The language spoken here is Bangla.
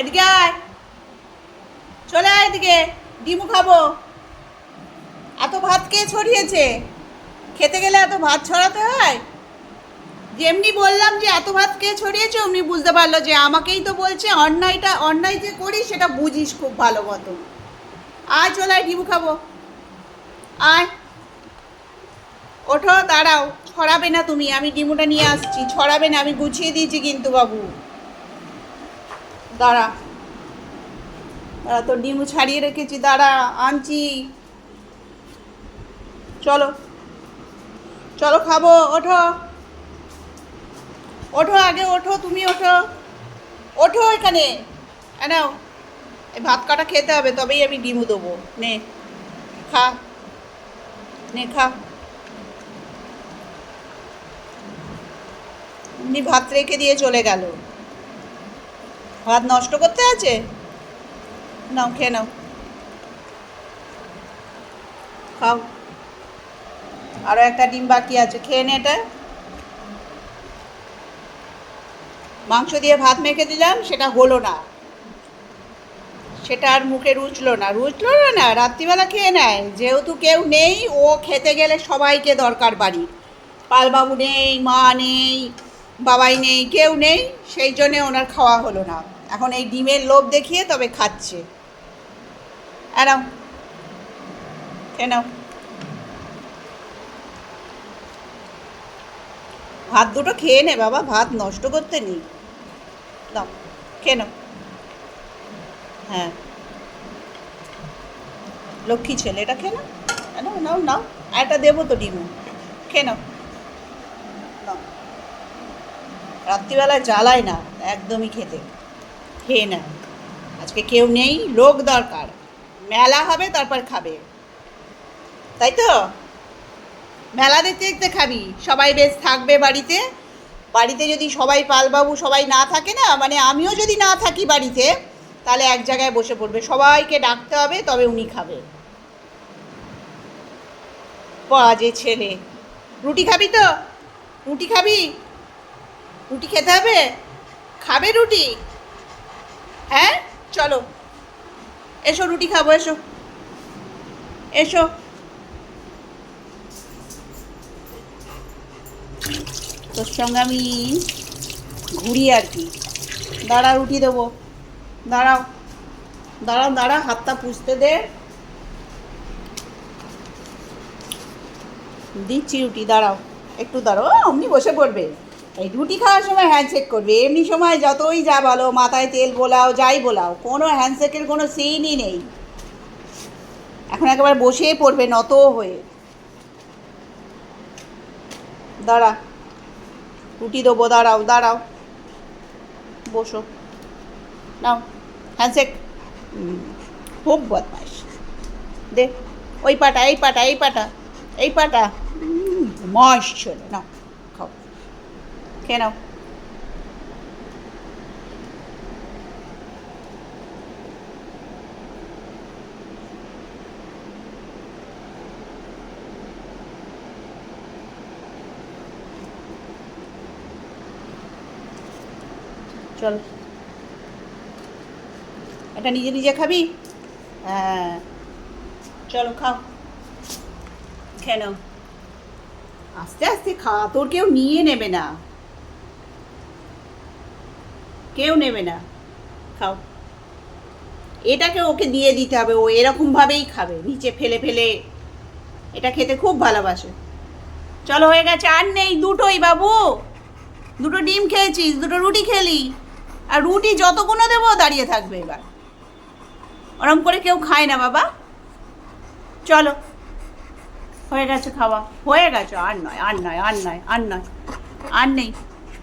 এদিকে আয়। চলে আয় এদিকে, ডিমু খাব। এত ভাত কে ছড়িয়েছে? খেতে গেলে এত ভাত ছড়াতে হয়? যেমনি বললাম যে এত ভাত কে ছড়িয়েছে, অমনি বুঝতে পারল যে আমাকেই তো বলছে অন্যায়টা, অন্যায় যে করি সেটা বুঝিস খুব ভালো মতো আয়, চলে আয়, ডিমু খাব। আয়। ওঠো, দাঁড়াও। ছড়াবে না তুমি, আমি ডিমুটা নিয়ে আসছি। ছড়াবে না, আমি গুছিয়ে দিয়েছি কিন্তু বাবু। দাঁড়া। দাঁড়া, তোর ডিমু ছাড়িয়ে রেখেছি, দাঁড়া, আনছি। চলো। চলো, খাব, ওঠো। ওঠো, আগে ওঠো, তুমি ওঠো। ওঠো এখানে। এ নাও। এই ভাত কাটা খেতে হবে, তবেই আমি ডিমু দেবো। নে, খা। নে, খা। এমনি ভাত রেখে দিয়ে চলে গেল। ভাত নষ্ট করতে আছে? নাও, খেয়ে নাও। খাও। আরও একটা ডিম বাকি আছে, খেয়ে নে এটা। মাংস দিয়ে ভাত মেখে দিলাম, সেটা হলো না। সেটা আর মুখে রুচলো না। রুচলো না না, রাত্রিবেলা খেয়ে নেয়। যেহেতু কেউ নেই, ও খেতে গেলে সবাইকে দরকার বাড়ি। পালবাবু নেই, মা নেই বাবাই নেই, কেউ নেই, সেই জন্যে ওনার খাওয়া হলো না। এখন এই ডিমের লোভ দেখিয়ে তবে খাচ্ছে। এনাও খেয়ে ভাত দুটো খেয়ে নে বাবা, ভাত নষ্ট করতে নেই। খেয়ে হ্যাঁ। লক্ষ্মী ছেলে, এটা খেয়ে নাও। নাও নাও একটা দেবো তো ডিমু খেয়ে নাও। রাত্রিবেলায় জ্বালায় না, একদমই খেতে। খেয়ে না আজকে কেউ নেই, লোক দরকার। মেলা হবে, তারপর খাবে। তাই তো? মেলা দেখতে দেখতে খাবি। সবাই বেশ থাকবে বাড়িতে। বাড়িতে যদি সবাই পালবাবু সবাই না থাকে না মানে আমিও যদি না থাকি বাড়িতে, তাহলে এক জায়গায় বসে পড়বে। সবাইকে ডাকতে হবে, তবে উনি খাবে। বাজে ছেলে। রুটি খাবি তো? রুটি খাবি? রুটি খেতে হবে? খাবে রুটি? হ্যাঁ? চলো। এসো, রুটি খাব, এসো। এসো। তোর সঙ্গে আমি ঘুরি আর কি। দাঁড়া, রুটি দেবো। দাঁড়াও। দাঁড়াও, দাঁড়া, হাতটা পুষতে দে। দিচ্ছি রুটি, দাঁড়াও। একটু দাঁড়াও। অমনি বসে পড়বে। এই রুটি খাওয়ার সময় হ্যান্ডশেক করবে। এমনি সময় যতই যা বলো, মাথায় তেল বোলাও, যাই বোলাও, কোনো হ্যান্ডশেকের কোনো সিনই নেই। এখন একেবারে বসেই পড়বে নত হয়ে। দাঁড়া, রুটি দেবো, দাঁড়াও দাঁড়াও। বসো। নাও হ্যান্ডশেক খুব বদমাইশ। দে, ওই পাটা, এই পাটা এই পাটা এই পাটা। মশ ছেলে নাও। খেয়ে চল। এটা নিজে নিজে খাবি? হ্যাঁ। চলো, খাও। খেয়ে আস্তে আস্তে খা তোর কেউ নিয়ে নেবে না। কেউ নেবে না। খাও। এটাকে ওকে দিয়ে দিতে হবে, ও এরকমভাবেই খাবে, নিচে ফেলে ফেলে। এটা খেতে খুব ভালোবাসে। চলো হয়ে গেছে, আর নেই, দুটোই বাবু। দুটো ডিম খেয়েছিস, দুটো রুটি খেলি। আর রুটি যতগুলো দেবো দাঁড়িয়ে থাকবে এবার। ওরম করে কেউ খায় না বাবা। চলো। হয়ে গেছে খাওয়া। হয়ে গেছে আর নয় আর নয় আর নয় আর নয়। আর নেই।